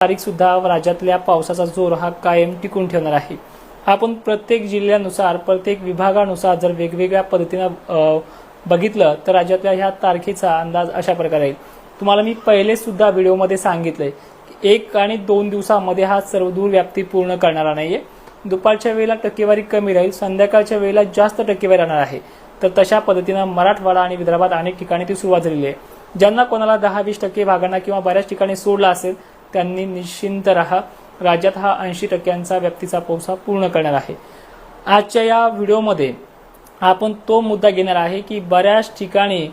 तारीख सुद्धा राज्यातल्या पावसाचा जोर हा कायम टिकून ठेवणार आहे. आपण प्रत्येक जिल्ह्यानुसार प्रत्येक विभागानुसार जर वेगवेगळ्या पद्धतीनं बघितलं तर राज्यातल्या ह्या तारखेचा अंदाज अशा प्रकारे येईल तुम्हाला मी पहिले सुद्धा व्हिडिओमध्ये सांगितलंय की एक आणि दोन दिवसामध्ये हा सर्व दूर व्याप्ती पूर्ण करणारा नाहीये. दुपारच्या वेळेला टक्केवारी कमी राहील संध्याकाळच्या वेळेला जास्त टक्केवारी राहणार आहे. तर तशा पद्धतीनं मराठवाडा आणि विदर्भात अनेक ठिकाणी ती सुरुवात झालेली आहे. ज्यांना कोणाला दहा वीस टक्के भागांना किंवा बऱ्याच ठिकाणी सोडला असेल त्यांनी निश्चिंत राहा राज्यात हा ऐंशी टक्क्यांचा व्याप्तीचा पाऊस पूर्ण करणार आहे. आजच्या या व्हिडिओमध्ये आपण तो मुद्दा घेणार आहे की बऱ्याच ठिकाणी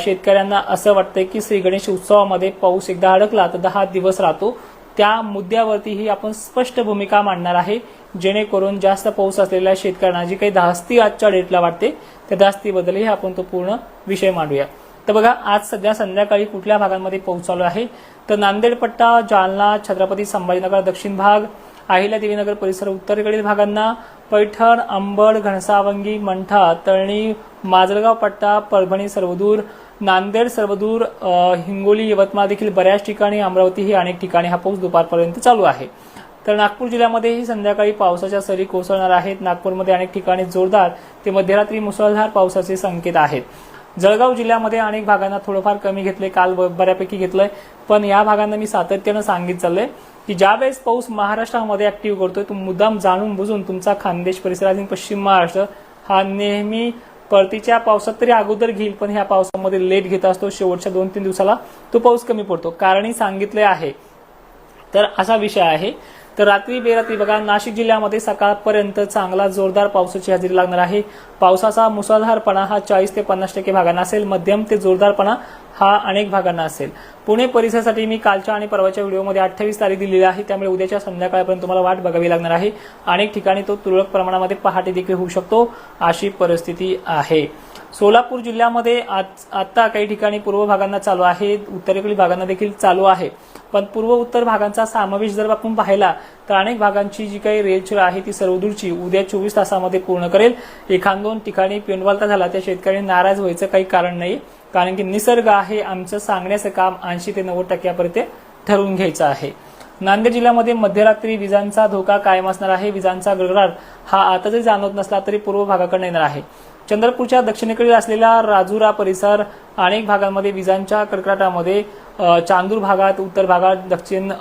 शेतकऱ्यांना असं वाटतं की श्री गणेश उत्सवामध्ये पाऊस एकदा अडकला तर दहा दिवस राहतो. त्या मुद्द्यावरतीही आपण स्पष्ट भूमिका मांडणार आहे. जेणेकरून जास्त पाऊस असलेल्या शेतकऱ्यांना जी काही धास्ती आजच्या डेटला वाटते त्या धास्तीबद्दलही आपण तो पूर्ण विषय मांडूया. तर बघा आज सध्या संध्याकाळी कुठल्या भागांमध्ये पाऊस चालू आहे? तर नांदेड पट्टा जालना छत्रपती संभाजीनगर दक्षिण भाग अहिल्या देवीनगर परिसर उत्तरेकडील भागांना पैठण अंबड घनसावंगी मंठा तळणी माजलगाव पट्टा परभणी सर्वदूर नांदेड सर्वदूर हिंगोली यवतमाळ देखील बऱ्याच ठिकाणी अमरावती ही अनेक ठिकाणी हा पाऊस दुपारपर्यंत चालू आहे. तर नागपूर जिल्ह्यामध्येही संध्याकाळी पावसाच्या सरी कोसळणार आहेत. नागपूरमध्ये अनेक ठिकाणी जोरदार ते मध्यरात्री मुसळधार पावसाचे संकेत आहेत. जळगाव जिल्ह्यामध्ये अनेक भागांना थोडंफार कमी घेतले काल बऱ्यापैकी घेतलंय. पण या भागांना मी सातत्यानं सांगित चाललंय की ज्यावेळेस पाऊस महाराष्ट्रामध्ये ऍक्टिव्ह करतोय तो मुद्दाम जाणून बुजून तुमचा खानदेश परिसर आणि पश्चिम महाराष्ट्र हा नेहमी परतीच्या पावसात तरी अगोदर घेईल पण ह्या पावसामध्ये लेट घेत असतो शेवटच्या दोन तीन दिवसाला तो पाऊस कमी पडतो. कारणही सांगितले आहे. तर असा विषय आहे तर रात्री बेरात्री बघा नाशिक जिल्ह्यामध्ये सकाळपर्यंत चांगला जोरदार पावसाची हजेरी लागणार आहे. पावसाचा मुसळधारपणा हा चाळीस ते पन्नास टक्के भागांना असेल. मध्यम ते जोरदारपणा हा अनेक भागांना असेल. पुणे परिसरासाठी मी कालच्या आणि परवाच्या व्हिडिओमध्ये अठ्ठावीस तारीख दिलेली आहे. त्यामुळे उद्याच्या संध्याकाळपर्यंत तुम्हाला वाट बघावी लागणार आहे. अनेक ठिकाणी तो तुरळक प्रमाणामध्ये पहाटे देखील होऊ शकतो. अशी परिस्थिती आहे. सोलापूर जिल्ह्यामध्ये आज आता काही ठिकाणी पूर्व भागांना चालू आहे उत्तरेकडील भागांना देखील चालू आहे. पण पूर्व उत्तर भागांचा समावेश जर आपण पाहिला तर अनेक भागांची जी काही रेलचेल आहे ती सर्वदूरची उद्या चोवीस तासामध्ये पूर्ण करेल. एखाद दोन ठिकाणी पेंडवालता झाला त्या शेतकऱ्यांनी नाराज व्हायचं काही कारण नाही. कारण की निसर्ग आहे आमचं सांगण्याचं काम ऐंशी ते नव्वद टक्क्यापर्यंत ठरवून घ्यायचं आहे. नांदेड जिल्ह्यामध्ये मध्यरात्री विजांचा धोका कायम असणार आहे. विजांचा गडगडाट हा आता जरी जाणवत नसला तरी पूर्व भागाकडे येणार आहे. चंद्रपूरच्या दक्षिणेकडील असलेला राजुरा परिसर अनेक भागांमध्ये विजांच्या कडकडाटामध्ये चांदूर भागात उत्तर भागात दक्षिण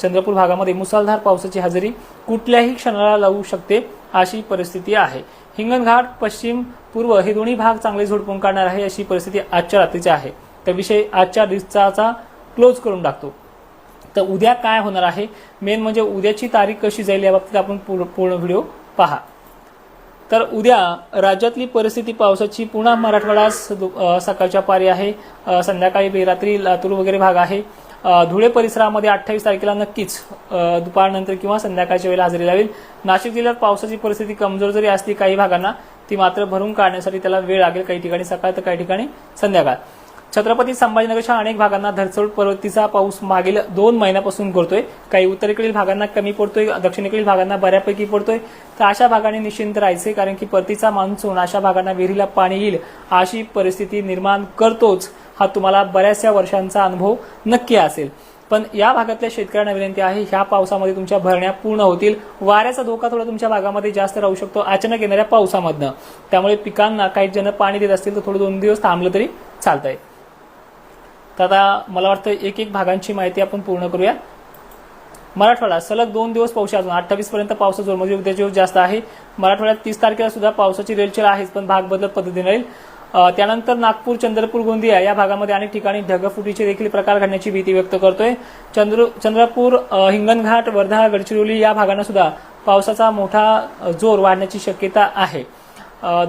चंद्रपूर भागामध्ये मुसळधार पावसाची हजेरी कुठल्याही क्षणाला लावू शकते अशी परिस्थिती आहे. हिंगणघाट पश्चिम पूर्व हे दोन्ही भाग चांगले झोडपून काढणार आहे अशी परिस्थिती आजच्या रात्रीची आहे. तर विषय आजच्या दिवसाचा क्लोज करून टाकतो. तर उद्या काय होणार आहे? मेन म्हणजे उद्याची तारीख कशी जाईल या बाबतीत आपण पूर्ण व्हिडिओ पहा. तर उद्या राज्यातली परिस्थिती पावसाची पुन्हा मराठवाडा दु- सकाळच्या पारी आहे. संध्याकाळी रात्री लातूर वगैरे भाग आहे. धुळे परिसरामध्ये अठ्ठावीस तारखेला नक्कीच दुपारनंतर किंवा संध्याकाळच्या वेळेला हजेरी लावेल. नाशिक जिल्ह्यात पावसाची परिस्थिती कमजोर जरी असली काही भागांना ती मात्र भरून काढण्यासाठी त्याला वेळ लागेल काही ठिकाणी सकाळ तर काही ठिकाणी संध्याकाळ. छत्रपती संभाजीनगरच्या अनेक भागांना धरचोड पर्वतीचा पाऊस मागील दोन महिन्यापासून करतोय काही उत्तरेकडील भागांना कमी पडतोय दक्षिणेकडील भागांना बऱ्यापैकी पडतोय. तर अशा भागांनी निश्चिंत राहायचे कारण की परतीचा मान्सून अशा भागांना विहिरीला पाणी येईल अशी परिस्थिती निर्माण करतोच हा तुम्हाला बऱ्याचशा वर्षांचा अनुभव नक्की असेल. पण या भागातल्या शेतकऱ्यांना विनंती आहे ह्या पावसामध्ये तुमच्या भरण्या पूर्ण होतील. वाऱ्याचा धोका थोडा तुमच्या भागामध्ये जास्त राहू शकतो अचानक येणाऱ्या पावसामधनं. त्यामुळे पिकांना काही जण पाणी देत असतील तर थोडं दोन दिवस थांबलं तरी चालतंय. तर आता मला वाटतं एक एक भागांची माहिती आपण पूर्ण करूया. मराठवाडा सलग दोन दिवस पाऊस अजून. अठ्ठावीस पर्यंत पावसाचा जोर म्हणजे उद्याचे जास्त आहे. मराठवाड्यात तीस तारखेला सुद्धा पावसाची रेलचेल आहेच पण भाग बदलत पद्धतीने राहील. त्यानंतर नागपूर चंद्रपूर गोंदिया या भागामध्ये अनेक ठिकाणी ढगफुटीचे देखील प्रकार घडण्याची भीती व्यक्त करतोय. चंद्र चंद्रपूर हिंगणघाट वर्धा गडचिरोली या भागांना सुद्धा पावसाचा मोठा जोर वाढण्याची शक्यता आहे.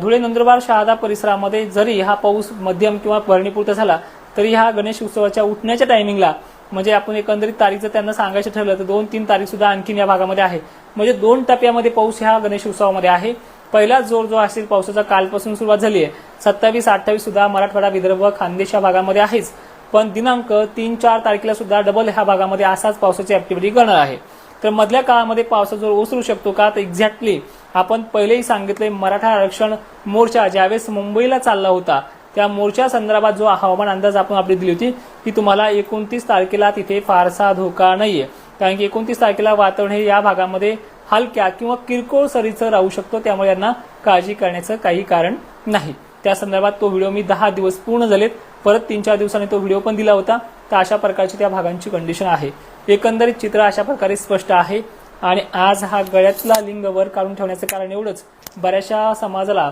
धुळे नंदुरबार शहादा परिसरामध्ये जरी हा पाऊस मध्यम किंवा भरणीपुरता झाला तरी ह्या गणेश उत्सवाच्या उठण्याच्या टायमिंगला म्हणजे आपण एकंदरीत तारीख जर त्यांना सांगायचं ठरलं तर दोन तीन तारीख सुद्धा आणखीन या भागामध्ये आहे. म्हणजे दोन टप्प्यामध्ये पाऊस ह्या गणेश उत्सवामध्ये आहे. पहिला जोर जो असेल पावसाचा कालपासून सुरुवात झाली आहे. सत्तावीस अठ्ठावीस सुद्धा मराठवाडा विदर्भ खानदेश या भागामध्ये आहेच. पण दिनांक तीन चार तारखेला सुद्धा डबल ह्या भागामध्ये असाच पावसाची ऍक्टिव्हिटी करणार आहे. तर मधल्या काळामध्ये पावसाचा जोर ओसरू शकतो का? तर एक्झॅक्टली आपण पहिलेही सांगितले मराठा आरक्षण मोर्चा ज्यावेळेस मुंबईला चालला होता त्या मोर्चा संदर्भात जो हवामान अंदाज आपण आपली दिली होती की तुम्हाला एकोणतीस तारखेला तिथे फारसा धोका नाहीये. कारण की एकोणतीस तारखेला वातावरण हे या भागामध्ये हलक्या किंवा किरकोळ सरीचं राहू शकतो त्यामुळे यांना काळजी करण्याचं काही कारण नाही. त्या संदर्भात तो व्हिडिओ मी दहा दिवस पूर्ण झालेत. परत तीन चार दिवसांनी तो व्हिडिओ पण दिला होता. तर अशा प्रकारची त्या भागांची कंडिशन आहे. एकंदरीत चित्र अशा प्रकारे स्पष्ट आहे. आणि आज हा गळ्यातला लिंग वर काढून ठेवण्याचं कारण एवढंच. बऱ्याचशा समाजाला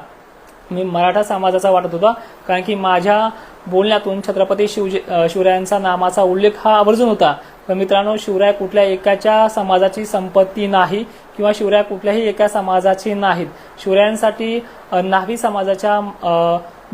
मी मराठा समाजाचा वाटत होता. कारण की माझ्या बोलण्यातून छत्रपती शिवजी शिवरायांचा नामाचा उल्लेख हा आवर्जून होता. पण मित्रांनो शिवराय कुठल्या एकाच्या समाजाची संपत्ती नाही किंवा शिवराय कुठल्याही एका समाजाची नाहीत. शिवरायांसाठी अ, न्हावी समाजाच्या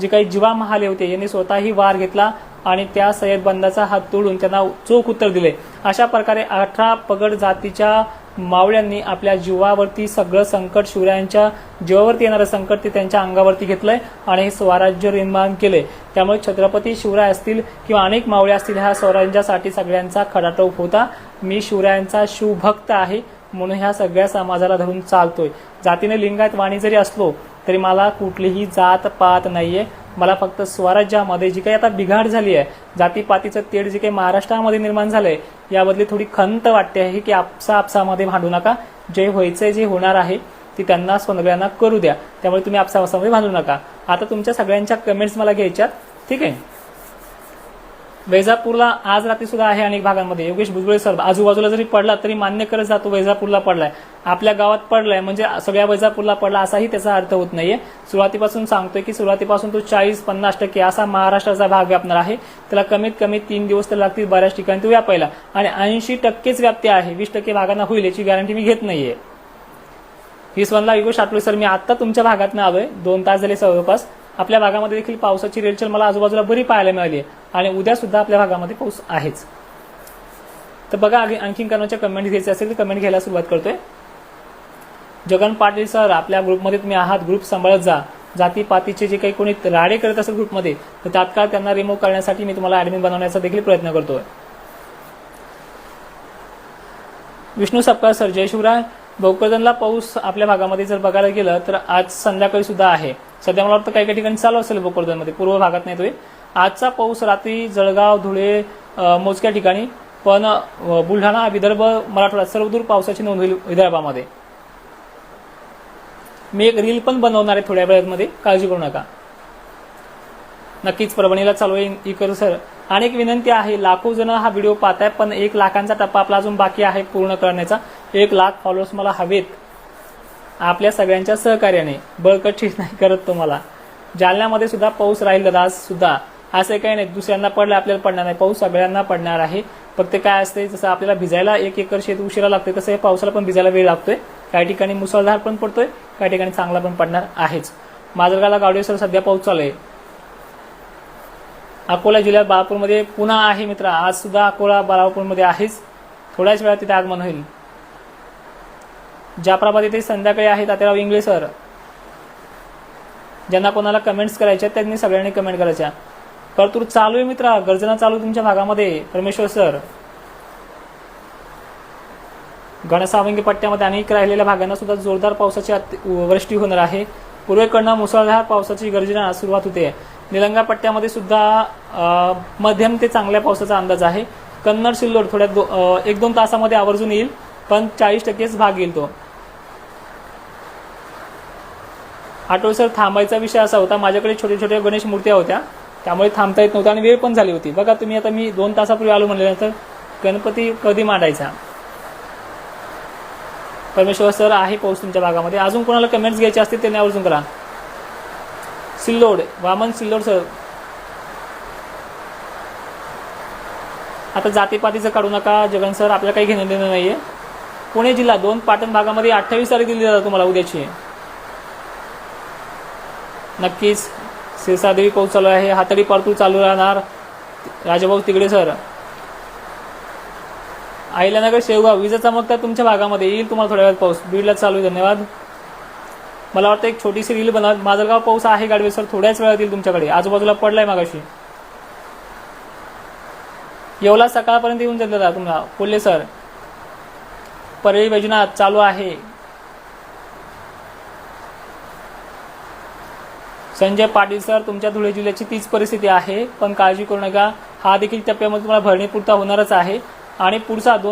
जे काही जीवा महाले होते यांनी स्वतःही वार घेतला आणि त्या सय्यद बंदाचा हात तोडून त्यांना चोख उत्तर दिले. अशा प्रकारे अठरा पगड जातीच्या मावळ्यांनी आपल्या जीवावरती सगळं संकट शिवरायांच्या जीवावरती येणारं संकट ते त्यांच्या अंगावरती घेतलंय आणि हे स्वराज्य निर्माण केले त्यामुळे छत्रपती शिवराय असतील किंवा अनेक मावळे असतील ह्या स्वराज्यासाठी सगळ्यांचा खडाटोप होता. मी शिवरायांचा शिवभक्त आहे म्हणून ह्या सगळ्या समाजाला धरून चालतोय. जातीने लिंगायत वाणी जरी असलो तरी मला कुठलीही जात पात नाहीये. मला फक्त स्वराज्यामध्ये जी काही आता बिघाड झाली आहे जातीपातीचं तेढ जे काही महाराष्ट्रामध्ये निर्माण झालंय याबद्दल थोडी खंत वाटते आहे की आपसा आपसामध्ये भांडू नका. जे व्हायचंय जे होणार आहे ती त्यांना सगळ्यांना करू द्या. त्यामुळे तुम्ही आपसा आपसामध्ये भांडू नका. आता तुमच्या सगळ्यांच्या कमेंट्स मला घ्यायच्यात. ठीक आहे? वैजापूरला आज रात्री सुद्धा आहे अनेक भागांमध्ये. योगेश भुजबळे सर आजूबाजूला जरी पडला तरी मान्य करत जातो वैजापूरला पडलाय. आपल्या गावात पडलाय म्हणजे सगळ्या वैजापूरला पडला असाही त्याचा अर्थ होत नाहीये. सुरुवातीपासून सांगतोय की सुरुवातीपासून तो चाळीस पन्नास टक्के असा महाराष्ट्राचा भाग व्यापणार आहे. त्याला कमीत कमी तीन दिवस तर लागतील बऱ्याच ठिकाणी तो व्यापायला. आणि ऐंशी टक्केच व्याप्ती आहे. वीस टक्के भागांना होईल याची गॅरंटी मी घेत नाहीये. हिसवनला योगेश आठवले सर मी आता तुमच्या भागात आलोय. दोन तास झाले जवळपास. आपल्या भागामध्ये देखील पावसाची रेलचेल मला आजूबाजूला बरी पाहायला मिळाली आणि उद्या सुद्धा आपल्या भागामध्ये पाऊस आहेच. तर बघा आणखीन कोणाच्या कमेंट घ्यायचे असेल तर कमेंट घ्यायला सुरुवात करतोय. जगन पाटील सर आपल्या ग्रुपमध्ये तुम्ही आहात. ग्रुप सांभाळत जा. जातीपातीचे जे काही कोणी राडे करत असेल ग्रुपमध्ये तर तात्काळ त्यांना रिमूव्ह करण्यासाठी मी तुम्हाला ऍडमिन बनवण्याचा देखील प्रयत्न करतोय. विष्णू सपकाळ सर जय शिवराय. भोकरदनला पाऊस आपल्या भागामध्ये जर बघायला गेलं तर आज संध्याकाळी सुद्धा आहे. सध्या मला वाटतं काही काही ठिकाणी चालू असेल भोकरदनमध्ये. पूर्व भागात नाही तो आजचा पाऊस रात्री जळगाव धुळे मोजक्या ठिकाणी. पण बुलढाणा विदर्भ मराठवाडा सर्वदूर पावसाची नोंद होईल विदर्भामध्ये. मी एक रील पण बनवणार आहे थोड्या वेळामध्ये. काळजी करू नका. नक्कीच परभणीला चालू आहे इकर सर. एक विनंती आहे लाखो जण हा व्हिडिओ पाहताय पण एक लाखांचा टप्पा आपला अजून बाकी आहे पूर्ण करण्याचा. एक लाख फॉलोअर्स मला हवेत. आपल्या सगळ्यांच्या सहकार्याने बळकट नाही करत तुम्हाला. जालन्यामध्ये सुद्धा पाऊस राहील दादा आज सुद्धा. असं काही नाही दुसऱ्यांना पडलं आपल्याला पडणार नाही. पाऊस सगळ्यांना पडणार आहे. फक्त काय असते जसं आपल्याला भिजायला एक एकर शेत उशिरा लागते तसं हे पावसाला पण भिजायला वेळ लागतोय. काही ठिकाणी मुसळधार पण पडतोय काही ठिकाणी चांगला पण पडणार आहेच. माजलगाला गावडेसर सध्या पाऊस चालू आहे. अकोला जिल्ह्यात बाळापूरमध्ये पुन्हा आहे मित्र. आज सुद्धा अकोला बाळापूरमध्ये आहेच. थोड्याच वेळात तिथे आगमन होईल. जाफराबाद येथे संध्याकाळी आहे तात्याराव इंगळे सर ज्यांना कोणाला कमेंट्स करायच्या आहेत, त्यांनी सगळ्यांनी कमेंट करायच्या. परतूर चालू आहे मित्रा गर्जना चालू तुमच्या भागामध्ये परमेश्वर सर. गणसावंगी पट्ट्यामध्ये अनेक राहिलेल्या भागांना सुद्धा जोरदार पावसाची वृष्टी होणार आहे. पूर्वेकडनं मुसळधार पावसाची गर्जना सुरुवात होते. निलंगा पट्ट्यामध्ये सुद्धा मध्यम ते चांगल्या पावसाचा अंदाज आहे. कन्नड सिल्लोड थोड्या दो, एक दोन तासामध्ये आवर्जून येईल पण चाळीस टक्केच भाग येईल तो. आठवले सर थांबायचा विषय असा होता. माझ्याकडे छोट्या छोट्या गणेश मूर्त्या होत्या. त्यामुळे थांबता येत नव्हतं आणि वेळ पण झाली होती. बघा तुम्ही आता मी दोन तासापूर्वी आलो म्हणल्यानंतर गणपती कधी मांडायचा? परमेश्वर सर आहे पाऊस तुमच्या भागामध्ये. अजून कोणाला कमेंट्स घ्यायचे असतील त्यांनी आवर्जून करा. सिल्लोड वामन सिल्लोड सर. आता जातीपातीचं काढू नका. जगन सर आपल्याला काही घेणं देणं नाही आहे पुणे जिल्हा दोन पाटण भागामध्ये अठ्ठावीस तारीख दिली जातात तुम्हाला उद्याची. नक्कीच सिरसादेवी पाऊस चालू आहे. हातडी परतूर चालू राहणार. राजाभाऊ तिकडे सर. आईलानगर शेवगाव विजा चमकतात तुमच्या भागामध्ये. येईल तुम्हाला थोड्या वेळात पाऊस. बीडला चालू आहे. धन्यवाद. मला वाटतं एक छोटीशी रील बनवा माजलगाव पाऊस आहे गाडवे सर. थोड्याच वेळात येईल तुमच्याकडे. आजूबाजूला पडलाय मागाशी. येवला सकाळपर्यंत येऊन जाईल दादा तुम्हाला. कोल्हे सर. परळी वैजनाथ चालू आहे. संजय पाटील सर तुमच्या धुळे जिल्ह्याची तीच परिस्थिती आहे. पण काळजी करू नका. हा देखील टप्प्यामध्ये तुम्हाला भरणीपुरता होणारच आहे. आणि पुढचा दोन